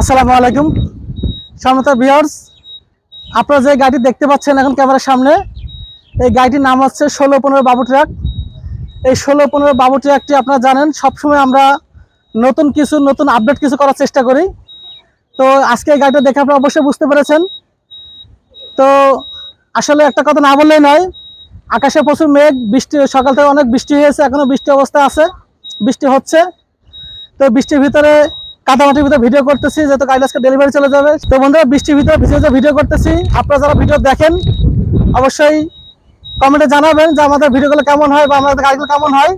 আসসালামু আলাইকুম। সম্মত ভিউয়ার্স আপনারা যে গাড়ি দেখতে পাচ্ছেন এখন ক্যামেরার সামনে, এই গাড়িটির নাম হচ্ছে ষোলো পনেরো বাবু ট্রাক। এই ষোলো পনেরো বাবু ট্রাকটি আপনারা জানেন, সবসময় আমরা নতুন কিছু, নতুন আপডেট কিছু করার চেষ্টা করি। তো আজকে এই গাড়িটা দেখে আপনারা অবশ্যই বুঝতে পেরেছেন। তো আসলে একটা কথা না বললেই নয়, আকাশে প্রচুর মেঘ, বৃষ্টি, সকাল থেকে অনেক বৃষ্টি হয়েছে, এখনও বৃষ্টি অবস্থা আছে, বৃষ্টি হচ্ছে। তো বৃষ্টির ভিতরে কাদামাটির ভিতরে ভিডিও করতেছি, যেহেতু কাইল আজকে ডেলিভারি চলে যাবে। তো বন্ধুরা, বৃষ্টির ভিতরে ভিজে ভিডিও করতেছি। আপনারা যারা ভিডিও দেখেন, অবশ্যই কমেন্টে জানাবেন যে আমাদের ভিডিওগুলো কেমন হয় বা আমাদের গাড়িগুলো কেমন হয়।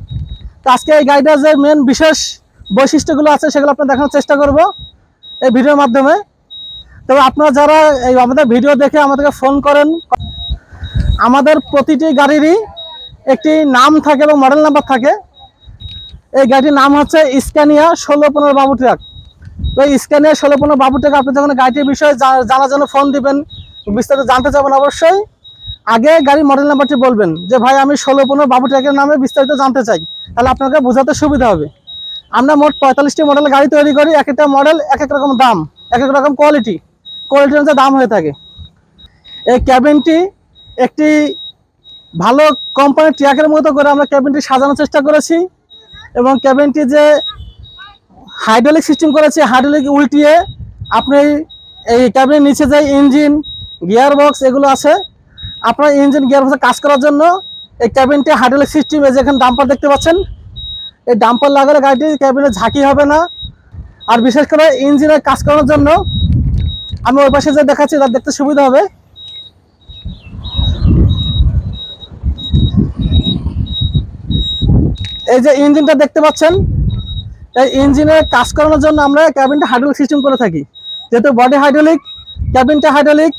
তো আজকে এই গাড়িটার যে মেন বিশেষ বৈশিষ্ট্যগুলো আছে, সেগুলো আপনার দেখানোর চেষ্টা করব এই ভিডিওর মাধ্যমে। তবে আপনারা যারা এই আমাদের ভিডিও দেখে আমাদেরকে ফোন করেন, আমাদের প্রতিটি গাড়িরই একটি নাম থাকে এবং মডেল নাম্বার থাকে। এই গাড়িটির নাম হচ্ছে স্ক্যানিয়া ষোলো পনেরো বাবু ট্রাক তো এই স্ক্যানিয়া ষোলো পনেরো বাবু ট্রাক আপনি যখন গাড়িটির বিষয়ে জানার জন্য ফোন দিবেন, বিস্তারিত জানতে চাবেন অবশ্যই। আগে গাড়ির মডেল নাম্বারটি বলবেন যে, ভাই, আমি ষোলো পনেরো বাবু ট্রাকের নামে বিস্তারিত জানতে চাই। তাহলে আপনাকে বোঝাতে সুবিধা হবে। আমরা মোট পঁয়তাল্লিশটি মডেল গাড়ি তৈরি করি। এক একটা মডেল এক এক রকম দাম, এক এক রকম কোয়ালিটি কোয়ালিটি অনুযায়ী দাম হয়ে থাকে। এই ক্যাবিনটি একটি ভালো কোম্পানির ট্রাকের মতো করে আমরা ক্যাবিনটি সাজানোর চেষ্টা করেছি এবং ক্যাবিনটি যে হাইড্রোলিক সিস্টেম করেছে, হাইড্রোলিক উল্টিয়ে আপনি এই ক্যাবিনের নিচে যে ইঞ্জিন গিয়ার বক্স এগুলো আছে, আপনার ইঞ্জিন গিয়ার বক্সে কাজ করার জন্য এই ক্যাবিনটি হাইড্রোলিক সিস্টেম এই যেখানে ডাম্পার দেখতে পাচ্ছেন, এই ডাম্পার লাগালে গাড়িটি ক্যাবিনে ঝাঁকি হবে না। আর বিশেষ করে ইঞ্জিনের কাজ করার জন্য আমি ওই পাশে যে দেখাচ্ছি, তার দেখতে সুবিধা হবে। এই যে ইঞ্জিনটা দেখতে পাচ্ছেন এই ইঞ্জিনে কাজ করানোর জন্য আমরা ক্যাবিনটা হাইড্রোলিক সিস্টেম করে থাকি। যেহেতু বডি হাইড্রোলিক ক্যাবিনটা হাইড্রোলিক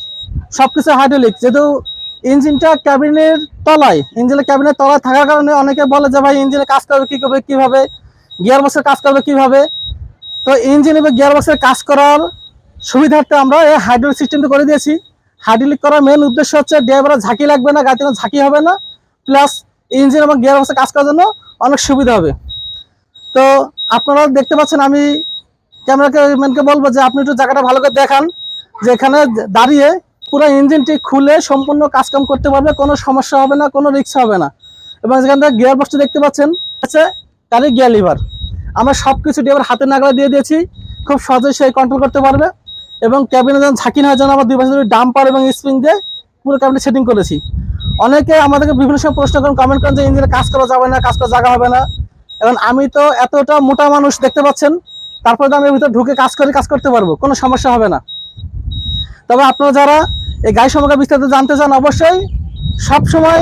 সব কিছু হাইড্রোলিক যেহেতু ইঞ্জিনটা ক্যাবিনের তলায় ইঞ্জিনের ক্যাবিনের তলায় থাকার কারণে অনেকে বলে যে, ভাই, ইঞ্জিনে কাজ করবে কী করবে, কীভাবে? গিয়ার বক্সের কাজ করবে কীভাবে? তো ইঞ্জিন এবং গিয়ার বক্সের কাজ করার সুবিধার্থে আমরা এই হাইড্রোলিক সিস্টেমটা করে দিয়েছি। হাইড্রোলিক করার মেন উদ্দেশ্য হচ্ছে ড্রাইভারের ঝাঁকি লাগবে না, গাড়িতে কোনো ঝাঁকি হবে না। প্লাস ইঞ্জিন এবং গিয়ার বক্সের কাজ করার জন্য অনেক সুবিধা হবে। তো আপনারা দেখতে পাচ্ছেন, আমি ক্যামেরাকে, ম্যানকে বলব যে আপনি একটু জায়গাটা ভালো করে দেখান, যে এখানে দাঁড়িয়ে পুরো ইঞ্জিনটি খুলে সম্পূর্ণ কাজকাম করতে পারবে, কোনো সমস্যা হবে না, কোনো রিক্স হবে না। এবং যেখান থেকে গিয়ার বক্সটি দেখতে পাচ্ছেন আছে তারই গিয়ার লিভার আমরা সব কিছু ড্রাইভার হাতে নাগলা দিয়ে দিয়েছি, খুব সহজেই সে কন্ট্রোল করতে পারবে। এবং ক্যাবিনে যেন ঝাঁকি না হয় যেন আমার দুই পাশে ডাম্পার এবং স্প্রিং দিয়ে পুরো ক্যাবিনে সেটিং করেছি। অনেকে আমাদেরকে বিভিন্ন সময় প্রশ্ন করেন কমেন্ট করেন যে ইঞ্জিনে কাজ করা যাবে না, কাজ করা জায়গা হবে না। এখন আমি তো এতটা মোটা মানুষ দেখতে পাচ্ছেন, তারপরে তো আমি ভিতরে ঢুকে কাজ করে কাজ করতে পারব, কোনো সমস্যা হবে না। তবে আপনারা যারা এই গাড়ি সম্পর্কে বিস্তারিত জানতে চান, অবশ্যই সব সময়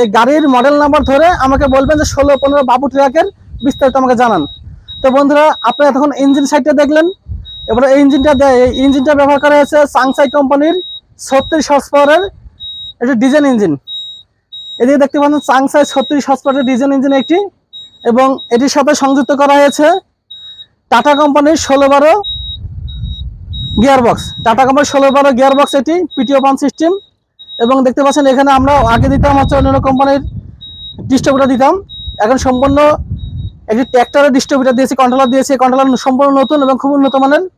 এই গাড়ির মডেল নাম্বার ধরে আমাকে বলবেন যে ষোলো, পনেরো বাবু ট্রাকের বিস্তারিত আমাকে জানান। তো বন্ধুরা, আপনারা এতক্ষণ ইঞ্জিন সাইডটা দেখলেন, এবারে এই ইঞ্জিনটা এই ইঞ্জিনটা ব্যবহার করা হয়েছে সাংসাই কোম্পানির ছত্রিশ হর্স একটি ডিজেল ইঞ্জিন এদিকে দেখতে পাচ্ছেন চাংসাই ছত্রিশ হর্স পাওয়ারের ডিজেল ইঞ্জিন একটি এবং এটির সাথে সংযুক্ত করা হয়েছে টাটা কোম্পানির ষোলো বারো গিয়ার বক্স টাটা কোম্পানির ষোলো বারো গিয়ার বক্স এটি পিটিও পাম্প সিস্টেম। এবং দেখতে পাচ্ছেন এখানে আমরা আগে দিতাম হচ্ছে অন্যান্য কোম্পানির ডিস্ট্রিবিউটার দিতাম। এখন সম্পূর্ণ একটি ট্র্যাক্টরের ডিস্ট্রিবিউটার দিয়েছি কন্ট্রোলার দিয়েছি। কন্ট্রোলার সম্পূর্ণ নতুন এবং খুব উন্নত মানের।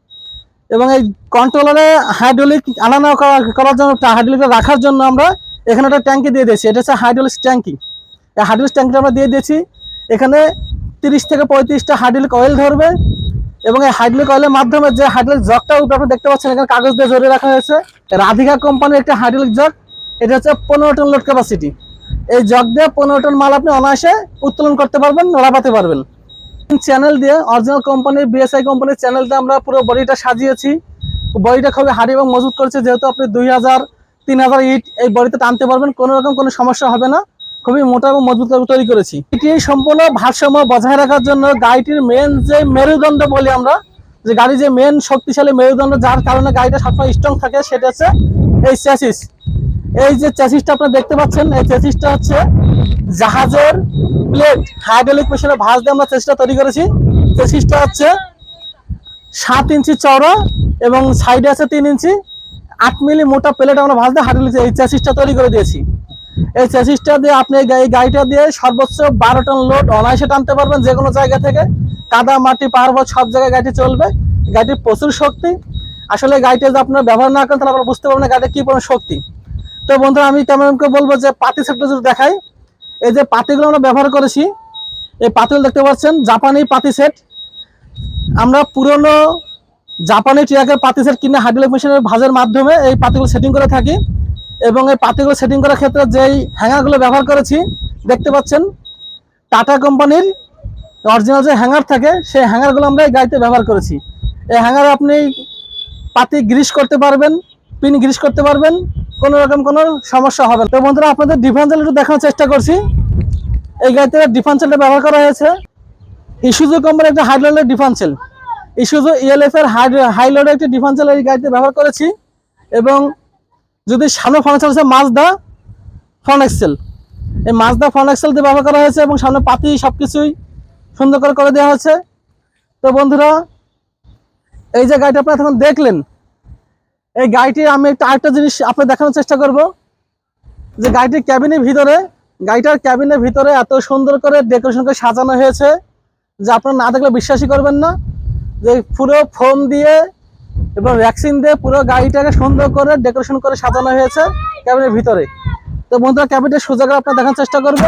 এবং এই কন্ট্রোলারে হাইড্রোলিক আনা নেওয়া করা- করার জন্য হাইড্রোলিক রাখার জন্য আমরা এখানে একটা ট্যাঙ্কি দিয়ে দিয়েছি। এটা হচ্ছে হাইড্রোলিক ট্যাঙ্কি। এই হাইড্রোলিক ট্যাঙ্কিটা আমরা দিয়ে দিয়েছি। এখানে তিরিশ থেকে পঁয়ত্রিশটা হাইড্রোলিক অয়েল ধরবে এবং এই হাইড্রোলিক অয়েলের মাধ্যমে যে হাইড্রোলিক জগটা উপরে আপনি দেখতে পাচ্ছেন, এখানে কাগজ দিয়ে জড়িয়ে রাখা হয়েছে। রাধিকা কোম্পানির একটা হাইড্রোলিক জগ, এটা হচ্ছে পনেরো টন লোড ক্যাপাসিটি এই জগ দিয়ে পনেরো টন মাল আপনি অনায়াসে উত্তোলন করতে পারবেন নাড়াপাতে পারবেন। চ্যানেল দিয়ে অরিজিনাল কোম্পানির বিএসআই কোম্পানির চ্যানেল দিয়ে আমরা পুরো বডিটা সাজিয়েছি। বডিটা খুবই হাড়ি এবং মজবুত করেছে, যেহেতু আপনি দুই হাজার, তিন হাজার ইট এই বডিতে টানতে পারবেন, কোনো রকম কোনো সমস্যা হবে না। খুবই মোটা এবং মজবুত তৈরি করেছি। এটি সম্পূর্ণ ভারসাম্য বজায় রাখার জন্য গাড়িটির মেন যে মেরুদণ্ড বলি আমরা, যে গাড়ি যে মেন শক্তিশালী মেরুদণ্ড, যার কারণে গাড়িটা সবসময় স্ট্রং থাকে, সেটা হচ্ছে এই চ্যাসিস এই যে চ্যাসিসটা আপনারা দেখতে পাচ্ছেন, এই চ্যাসিসটা হচ্ছে জাহাজের প্লেট হাইড্রোলিক মেশিনে ভাঁজ দিয়ে আমরা চেষ্টা তৈরি করেছি। চেসিসটা হচ্ছে সাত ইঞ্চি চওড়া এবং সাইডে আছে তিন ইঞ্চি। আট মিলি মোটা প্লেট আমরা ভাঁজ দিয়ে হাইড্রোলিক এই চ্যাসিসটা তৈরি করে দিয়েছি। এই চ্যাসিসটা দিয়ে আপনি এই গাড়িটা দিয়ে সর্বোচ্চ বারো টন লোড অনায়াসে টানতে পারবেন যে কোনো জায়গা থেকে। কাদা, মাটি পাহাড় সব জায়গায় গাড়িটি চলবে। গাড়িটির প্রচুর শক্তি। আসলে গাড়িটা যদি আপনারা ব্যবহার না করেন, তাহলে আপনারা বুঝতে পারবেন গাড়িটা কি পরিমাণ শক্তি। তো বন্ধুরা, আমি ক্যামেরাকে বলব যে পাতি সেটটা যদি দেখাই, এই যে পাতিগুলো আমরা ব্যবহার করেছি, এই পাতিগুলো দেখতে পাচ্ছেন, জাপানি পাতি সেট। আমরা পুরনো জাপানি ট্রাকের পাতি সেট কিনে হাইড্রোলিক মেশিনের ভাঁজের মাধ্যমে এই পাতিগুলো সেটিং করে থাকি। এবং এই পাতিগুলো সেটিং করার ক্ষেত্রে যেই হ্যাঙ্গারগুলো ব্যবহার করেছি, দেখতে পাচ্ছেন, টাটা কোম্পানির অরিজিনাল যে হ্যাঙ্গার থাকে, সেই হ্যাঙ্গারগুলো আমরা এই গাড়িতে ব্যবহার করেছি। এই হ্যাঙ্গারে আপনি পাতি গ্রিস করতে পারবেন পিন গ্রিস করতে পারবেন, কোনো রকম কোনো সমস্যা হবে না। তো বন্ধুরা, আপনাদের ডিফারেন্সিয়াল একটু দেখানোর চেষ্টা করছি। এই গাড়িতে ডিফারেন্সিয়ালটা ব্যবহার করা হয়েছে। ইস্যুজো কোম্পানির একটা হাইড্রোলের ডিফারেন্সিয়াল ইস্যুজো ইএলএফ এর হাই লোডের একটি ডিফারেন্সিয়াল এই গাড়িতে ব্যবহার করেছি। এবং যদি সামনে ফার্নিচার আছে মাজদা ফ্রন্ট এক্সেল এই মাজদা ফ্রন্ট এক্সেল দিয়ে ব্যবহার করা হয়েছে এবং সামনে পাতি সব কিছুই সুন্দর করে করে দেওয়া হয়েছে। তো বন্ধুরা, এই যে গাড়িটা আপনারা তখন দেখলেন, এই গাড়িটির আমি একটা আরেকটা জিনিস আপনার দেখানোর চেষ্টা করব, যে গাড়িটির ক্যাবিনের ভিতরে, গাড়িটার ক্যাবিনের ভিতরে এত সুন্দর করে ডেকোরেশন করে সাজানো হয়েছে, যে আপনারা না দেখলে বিশ্বাসই করবেন না, যে পুরো ফোম দিয়ে এবং ভ্যাকসিন দিয়ে পুরো গাড়িটাকে সুন্দর করে ডেকোরেশন করে সাজানো হয়েছে ক্যাবিনের ভিতরে। তো বন্ধুরা ক্যাবিনটা সোজা করে আপনার দেখার চেষ্টা করব।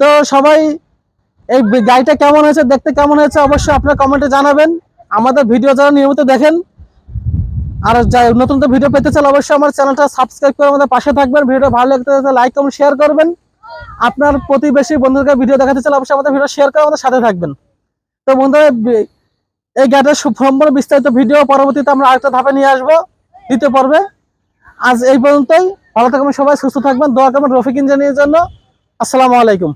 তো সবাই, এই গাড়িটা কেমন হয়েছে, দেখতে কেমন হয়েছে অবশ্যই আপনারা কমেন্টে জানাবেন। আমাদের ভিডিও যারা নিয়মিত দেখেন, আর যাই নতুন তো ভিডিও পেতে চান, অবশ্যই আমার চ্যানেলটা সাবস্ক্রাইব করে আমাদের পাশে থাকবেন। ভিডিও ভালো লাগতে লাইক কমেন্ট শেয়ার করবেন। আপনার প্রতিবেশী বন্ধুদেরকে ভিডিও দেখাতে চাইলে অবশ্যই আমাদের ভিডিও শেয়ার করে আমাদের সাথে থাকবেন। তো বন্ধুরা এই গাড়িটার সম্পূর্ণ বিস্তারিত ভিডিও, পরবর্তীতে আমরা আরেকটা ধাপে নিয়ে আসব দিতে পারবে। আজ এই পর্যন্তই। ভালো থাকবেন সবাই, সুস্থ থাকবেন। দোয়া করবেন রফিক ইঞ্জিনিয়ারের জন্য। আসসালামু আলাইকুম।